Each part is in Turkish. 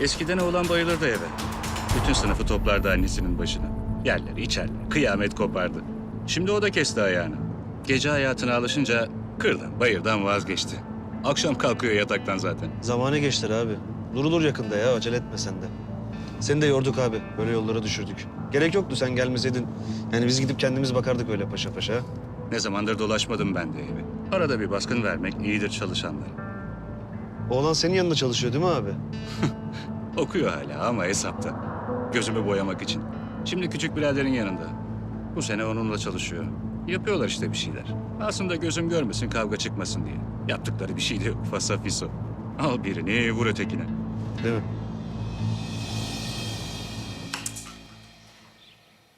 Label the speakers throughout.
Speaker 1: Eskiden oğlan bayılırdı eve. Bütün sınıfı toplardı annesinin başına. Yerler, içerler, kıyamet kopardı. Şimdi o da kesti ayağını. Gece hayatına alışınca kırdan, bayırdan vazgeçti. Akşam kalkıyor yataktan zaten.
Speaker 2: Zamanı geçtir abi. Durulur yakında ya acele etme sen de. Seni de yorduk abi. Böyle yollara düşürdük. Gerek yoktu sen gelmeseydin. Yani biz gidip kendimiz bakardık öyle paşa paşa.
Speaker 1: Ne zamandır dolaşmadım ben de evi. Arada bir baskın vermek iyidir çalışanlara.
Speaker 2: Oğlan senin yanında çalışıyor değil mi abi?
Speaker 1: Okuyor hala ama hesapta. Gözümü boyamak için. Şimdi küçük biraderin yanında. Bu sene onunla çalışıyor. Yapıyorlar işte bir şeyler. Aslında gözüm görmesin, kavga çıkmasın diye. Yaptıkları bir şey de yok, fasafiso. Al birini, vur ötekine.
Speaker 2: Değil mi?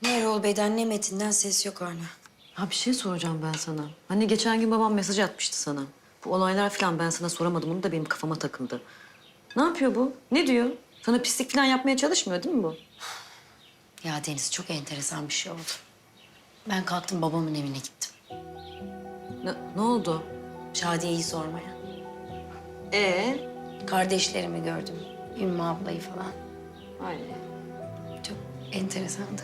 Speaker 3: Ne Erol Bey'den ne Metin'den ses yok hala.
Speaker 4: Ha bir şey soracağım ben sana. Hani geçen gün babam mesaj atmıştı sana. Bu olaylar falan ben sana soramadım. Onu da benim kafama takıldı. Ne yapıyor bu? Ne diyor? Sana pislik falan yapmaya çalışmıyor değil mi bu?
Speaker 3: Ya Deniz çok enteresan bir şey oldu. Ben kalktım babamın evine gittim.
Speaker 4: Ne, ne oldu?
Speaker 3: Şadiye'yi sormaya.
Speaker 4: Ee?
Speaker 3: Kardeşlerimi gördüm. Ümmü ablayı falan.
Speaker 4: Ay.
Speaker 3: Çok enteresandı.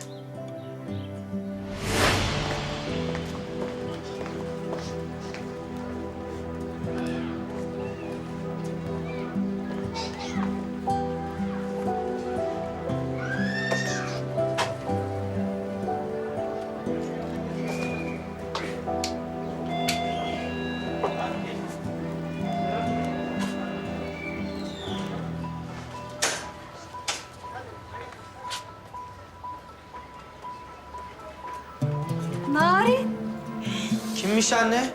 Speaker 5: Kimmiş anne?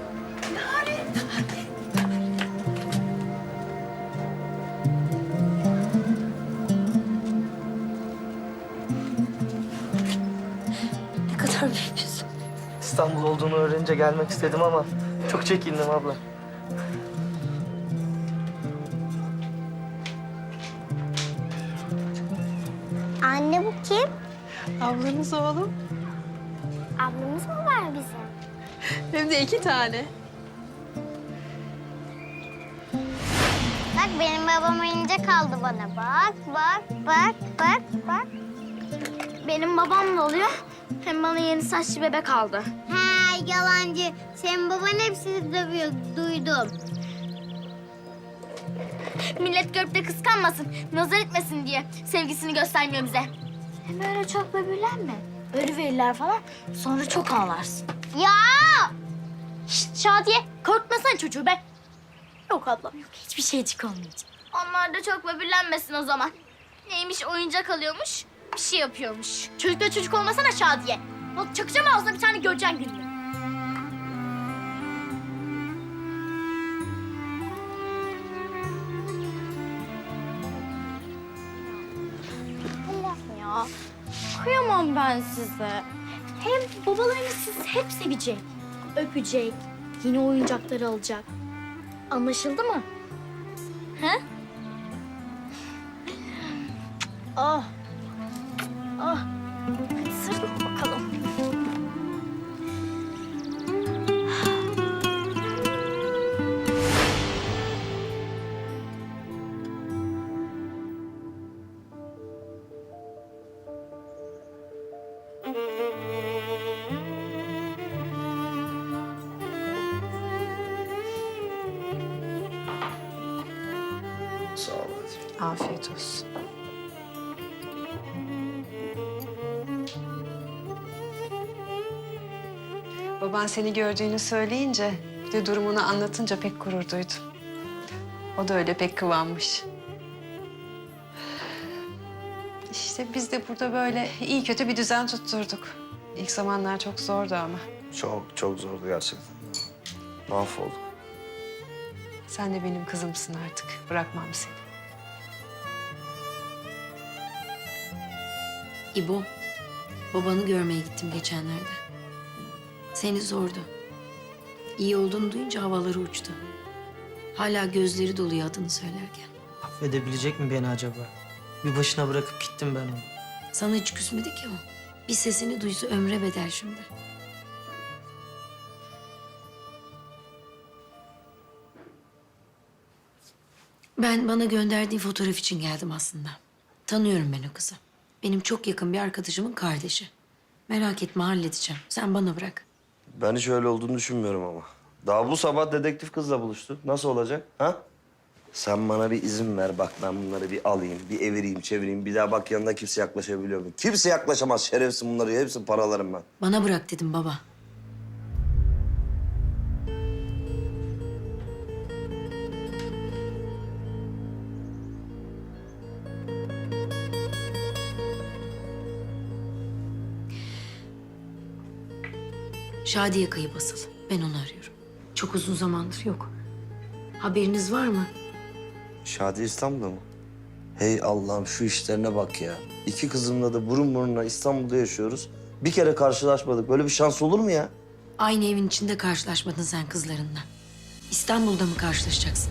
Speaker 3: Ne kadar büyümüşsün.
Speaker 5: İstanbul olduğunu öğrenince gelmek istedim ama çok çekindim abla.
Speaker 6: Anne bu kim?
Speaker 7: Ablanız oğlum.
Speaker 6: Ablamız mı var bizim?
Speaker 7: Hem de iki tane.
Speaker 6: Bak benim babam oyuncak aldı bana. Bak, bak, bak, bak, bak. Benim babam da oluyor. Hem bana yeni saçlı bebek aldı. Ha yalancı. Senin baban hepsini dövüyor. Duydum. Millet görüp de kıskanmasın, nazar etmesin diye sevgisini göstermiyor bize. Hem öyle çok böbürlenme. Ölü verirler falan, sonra çok ağlarsın. Ya! Şşt Şadiye, korkmasana çocuğu be. Yok ablam yok, hiçbir şeycik olmayacak. Onlar da çok böbürlenmesin o zaman. Neymiş oyuncak alıyormuş, bir şey yapıyormuş. Çocuk da çocuk olmasana Şadiye. Bak çakacağım ağzına bir tane göreceksin gününü. Allah'ım ya. Kıyamam ben size. Hem babalarınız sizi hep sevecek. Öpecek. Yeni oyuncakları alacak. Anlaşıldı mı? He? Ah.
Speaker 7: Afiyet olsun. Baban seni gördüğünü söyleyince, bir de durumunu anlatınca pek gurur duydu. O da öyle pek kıvanmış. İşte biz de burada böyle iyi kötü bir düzen tutturduk. İlk zamanlar çok zordu ama.
Speaker 2: Çok çok zordu gerçekten. Mahvolduk.
Speaker 7: Sen de benim kızımsın artık. Bırakmam seni.
Speaker 3: İbo, babanı görmeye gittim geçenlerde. Seni sordu. İyi olduğunu duyunca havaları uçtu. Hala gözleri doluyor adını söylerken.
Speaker 5: Affedebilecek mi beni acaba? Bir başına bırakıp gittim ben onu.
Speaker 3: Sana hiç küsmedi ki o. Bir sesini duysa ömre bedel şimdi. Ben bana gönderdiğin fotoğraf için geldim aslında. Tanıyorum ben o kızı. Benim çok yakın bir arkadaşımın kardeşi. Merak etme halledeceğim. Sen bana bırak.
Speaker 8: Ben hiç öyle olduğunu düşünmüyorum ama. Daha bu sabah dedektif kızla buluştu. Nasıl olacak? Ha? Sen bana bir izin ver bak ben bunları bir alayım, bir evireyim, çevireyim. Bir daha bak yanına kimse yaklaşabiliyor mu? Kimse yaklaşamaz şerefsiz bunları. Hepsi paralarım ben.
Speaker 3: Bana bırak dedim baba. Şadiye kayıp asıl. Ben onu arıyorum. Çok uzun zamandır yok. Haberiniz var mı?
Speaker 8: Şadi İstanbul'da mı? Hey Allah'ım şu işlerine bak ya. İki kızımla da burun burunla İstanbul'da yaşıyoruz. Bir kere karşılaşmadık. Böyle bir şans olur mu ya?
Speaker 3: Aynı evin içinde karşılaşmadın sen kızlarınla. İstanbul'da mı karşılaşacaksın?